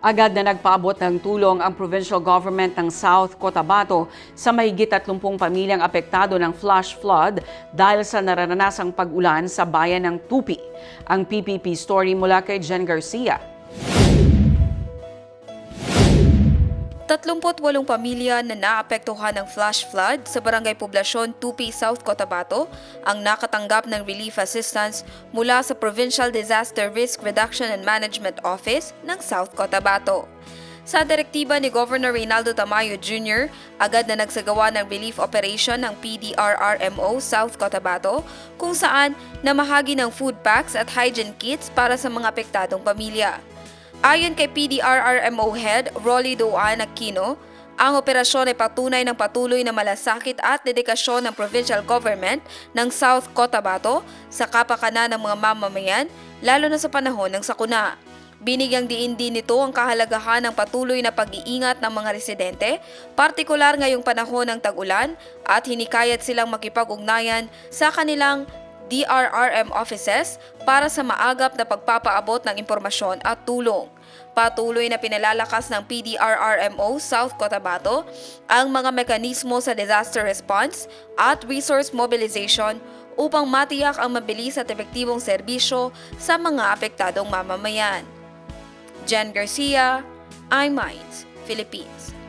Agad na nagpaabot ng tulong ang provincial government ng South Cotabato sa mahigit 30 pamilyang apektado ng flash flood dahil sa naranasang pag-ulan sa bayan ng Tupi. Ang PPP story mula kay Jen Garcia. 38 pamilya na naapektuhan ng flash flood sa Barangay Poblasyon Tupi, South Cotabato ang nakatanggap ng relief assistance mula sa Provincial Disaster Risk Reduction and Management Office ng South Cotabato. Sa direktiba ni Governor Reynaldo Tamayo Jr., agad na nagsagawa ng relief operation ng PDRRMO South Cotabato kung saan namahagi ng food packs at hygiene kits para sa mga apektadong pamilya. Ayon kay PDRRMO Head Rolly Doan Aquino, ang operasyon ay patunay ng patuloy na malasakit at dedikasyon ng provincial government ng South Cotabato sa kapakanan ng mga mamamayan, lalo na sa panahon ng sakuna. Binigyang diin din nito ang kahalagahan ng patuloy na pag-iingat ng mga residente, partikular ngayong panahon ng tag-ulan at hinikayat silang makipag-ugnayan sa kanilang DRRM offices para sa maagap na pagpapaabot ng impormasyon at tulong. Patuloy na pinalalakas ng PDRRMO South Cotabato ang mga mekanismo sa disaster response at resource mobilization upang matiyak ang mabilis at epektibong serbisyo sa mga apektadong mamamayan. Jen Garcia, iMinds, Philippines.